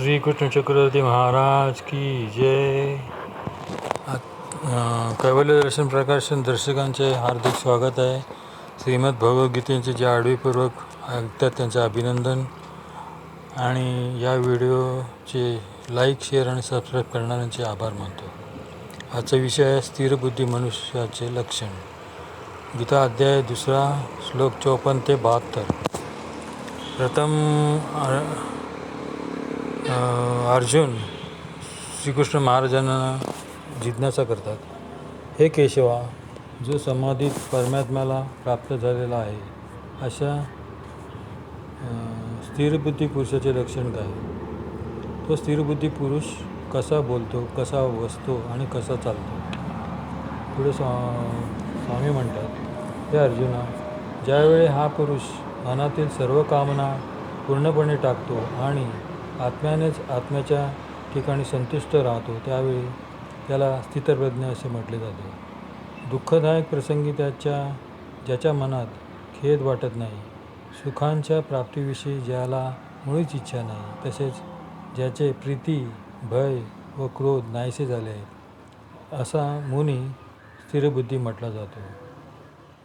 श्री कृष्ण चक्रवर्ती महाराज की जय. कैवल्य दर्शन प्रकाशन दर्शकांचे हार्दिक स्वागत आहे. श्रीमद भगवद्गीतेचे जे आडवीपूर्वक ऐकतात त्यांचे अभिनंदन. आणि या व्हिडिओचे लाईक शेअर आणि सबस्क्राईब करणाऱ्यांचे आभार मानतो. आजचा विषय आहे स्थिर बुद्धी मनुष्याचे लक्षण. गीता अध्याय दुसरा श्लोक चौपन्न ते बहात्तर. प्रथम अर्जुन श्रीकृष्ण महाराजांना जिज्ञासा करतात हे केशवा जो समाधीत परमात्म्याला प्राप्त झालेला आहे अशा स्थिरबुद्धी पुरुषाचे लक्षण काय? तो स्थिरबुद्धी पुरुष कसा बोलतो कसा बसतो आणि कसा चालतो? पुढे स्वा स्वामी म्हणतात हे अर्जुना ज्यावेळी हा पुरुष मनातील सर्व कामना पूर्णपणे टाकतो आणि आत्म्यानेच आत्म्याच्या ठिकाणी संतुष्ट राहतो त्यावेळी त्याला स्थितप्रज्ञ असे म्हटले जाते. दुःखदायक प्रसंगी त्याच्या ज्याच्या मनात खेद वाटत नाही सुखांच्या प्राप्तीविषयी ज्याला मुळीच इच्छा नाही तसेच ज्याचे प्रीती भय व क्रोध नाहीसे झाले आहेत असा मुनी स्थिरबुद्धी म्हटला जातो.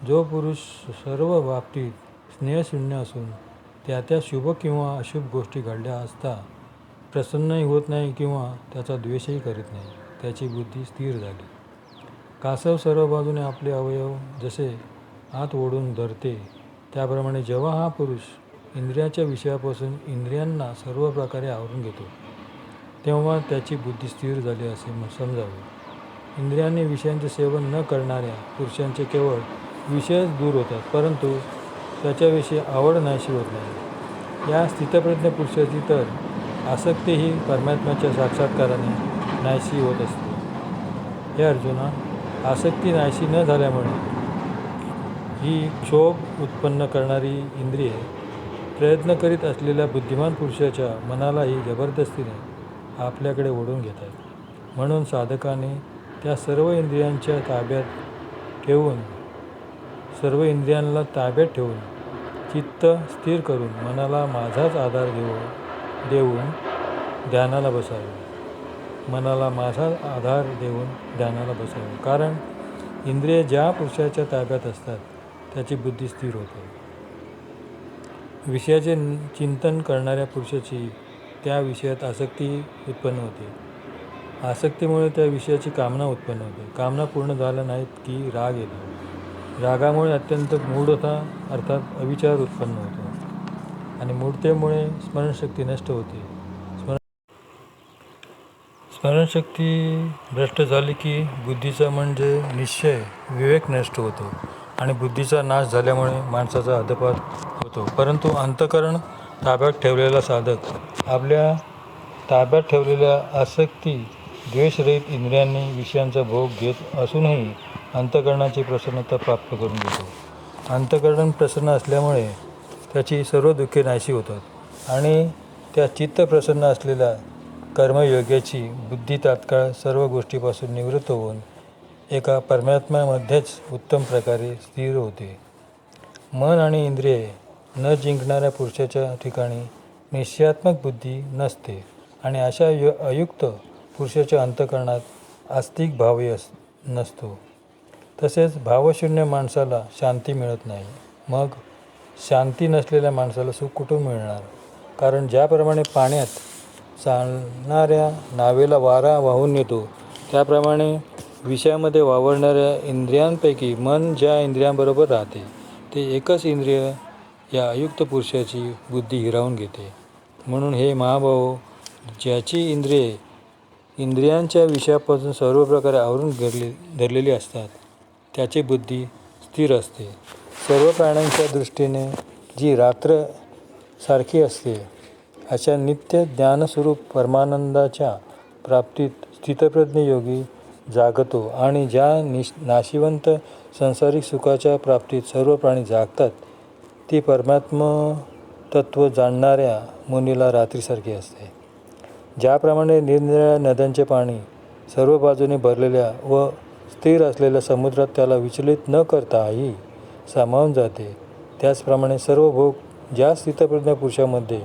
जो पुरुष सर्व बाबतीत स्नेहशून्य असून त्या त्या शुभ किंवा अशुभ गोष्टी घडल्या असता प्रसन्नही होत नाही किंवा त्याचा द्वेषही करीत नाही. त्याची बुद्धी स्थिर झाली. कासव सर्व बाजूने आपले अवयव जसे आत ओढून धरते त्याप्रमाणे जेव्हा हा पुरुष इंद्रियाच्या विषयापासून इंद्रियांना सर्व प्रकारे आवरून घेतो तेव्हा त्याची बुद्धी स्थिर झाली असे समजावे. इंद्रियांनी विषयांचे सेवन न करणाऱ्या पुरुषांचे केवळ विषयच दूर होतात परंतु त्याच्याविषयी आवड नाहीशी होत नाही. या स्थितप्रज्ञ पुरुषाची तर आसक्ती ही परमात्म्याच्या साक्षात्काराने नाहीशी होत असते. हे अर्जुना आसक्ती नाहीशी न झाल्यामुळे ही क्षोभ उत्पन्न करणारी इंद्रिये प्रयत्न करीत असलेल्या बुद्धिमान पुरुषाच्या मनालाही जबरदस्तीने आपल्याकडे ओढून घेतात. म्हणून साधकाने त्या सर्व इंद्रियांच्या ताब्यात ठेवून सर्व इंद्रियांना ताब्यात ठेवून चित्त स्थिर करून मनाला माझाच आधार देऊ देऊन ध्यानाला बसावे. मनाला माझा आधार देऊन ध्यानाला बसावे. कारण इंद्रिय ज्या पुरुषाच्या ताब्यात असतात त्याची बुद्धी स्थिर होते. विषयाचे चिंतन करणाऱ्या पुरुषाची त्या विषयात आसक्ती उत्पन्न होते. आसक्तीमुळे त्या विषयाची कामना उत्पन्न होते. कामना पूर्ण झाल्या नाहीत की राग येतो. रागामुळे अत्यंत मूढता अर्थात अविचार उत्पन्न होतो. आणि मूर्तेमुळे स्मरणशक्ती नष्ट होते. स्मरण स्मरणशक्ती भ्रष्ट झाली की बुद्धीचा म्हणजे निश्चय विवेक नष्ट होतो आणि बुद्धीचा नाश झाल्यामुळे माणसाचा अधपात होतो. परंतु अंतकरण ताब्यात ठेवलेला साधक आपल्या ताब्यात ठेवलेल्या आसक्ती द्वेषरहित इंद्रियांनी विषयांचा भोग घेत असूनही अंतकरणाची प्रसन्नता प्राप्त करून घेतो अंतकरण प्रसन्न असल्यामुळे त्याची सर्व दुःखे नाहीशी होतात. आणि त्या चित्त प्रसन्न असलेल्या कर्मयोग्याची बुद्धी तात्काळ सर्व गोष्टीपासून निवृत्त होऊन एका परमात्म्यामध्येच उत्तम प्रकारे स्थिर होते. मन आणि इंद्रिये न जिंकणाऱ्या पुरुषाच्या ठिकाणी निश्चयात्मक बुद्धी नसते आणि अशा य अयुक्त पुरुषाच्या अंतकरणात आस्तिक भावही अस नसतो. तसेच भावशून्य माणसाला शांती मिळत नाही. मग शांती नसलेल्या माणसाला सुख कुठून मिळणार? कारण ज्याप्रमाणे पाण्यात चालणाऱ्या नावेला वारा वाहून येतो त्याप्रमाणे विषयामध्ये वावरणाऱ्या इंद्रियांपैकी मन ज्या इंद्रियांबरोबर राहते ते एकच इंद्रिय या अयुक्त पुरुषाची बुद्धी हिरावून घेते. म्हणून हे महाभाऊ ज्याची इंद्रिये इंद्रियांच्या विषयापासून सर्व प्रकारे आवरून धरले धरलेली असतात त्याची बुद्धी स्थिर असते. सर्व प्राण्यांच्या दृष्टीने जी रात्र सारखी असते अशा नित्य ज्ञानस्वरूप परमानंदाच्या प्राप्तीत स्थितप्रज्ञ योगी जागतो आणि ज्या निश नाशिवंत संसारिक सुखाच्या प्राप्तीत सर्व प्राणी जागतात ती परमात्म तत्व जाणणाऱ्या मुनीला रात्रीसारखी असते. ज्याप्रमाणे निरनिराळ्या नद्यांचे पाणी सर्व बाजूने भरलेल्या व स्थिर असलेल्या समुद्रात त्याला विचलित न करताही सामावून जाते. त्याचप्रमाणे सर्व भोग ज्या स्थितप्रज्ञ पुरुषामध्ये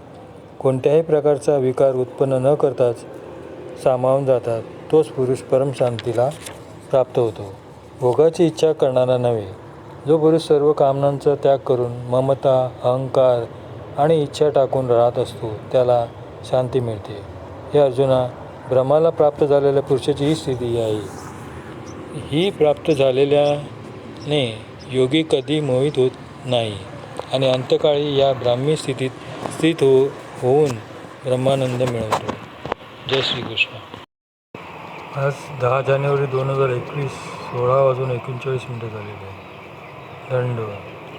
कोणत्याही प्रकारचा विकार उत्पन्न न करताच सामावून जातात तोच पुरुष परमशांतीला प्राप्त होतो. भोगाची इच्छा करणारा नव्हे जो पुरुष सर्व कामनांचा त्याग करून ममता अहंकार आणि इच्छा टाकून राहत असतो त्याला शांती मिळते. हे अर्जुना ब्रह्माला प्राप्त झालेल्या पुरुषाची ही स्थिती आहे. ही प्राप्त झालेल्याने योगी कधी मोहित होत नाही. आणि अंतकाळी या ब्राह्मी स्थितीत स्थित हो होऊन ब्रह्मानंद मिळवतो. जय श्रीकृष्ण. आज दहा जानेवारी दोन हजार एकवीस सोळा वाजून एकोणचाळीस मिनटं झालेली आहे धन्यवाद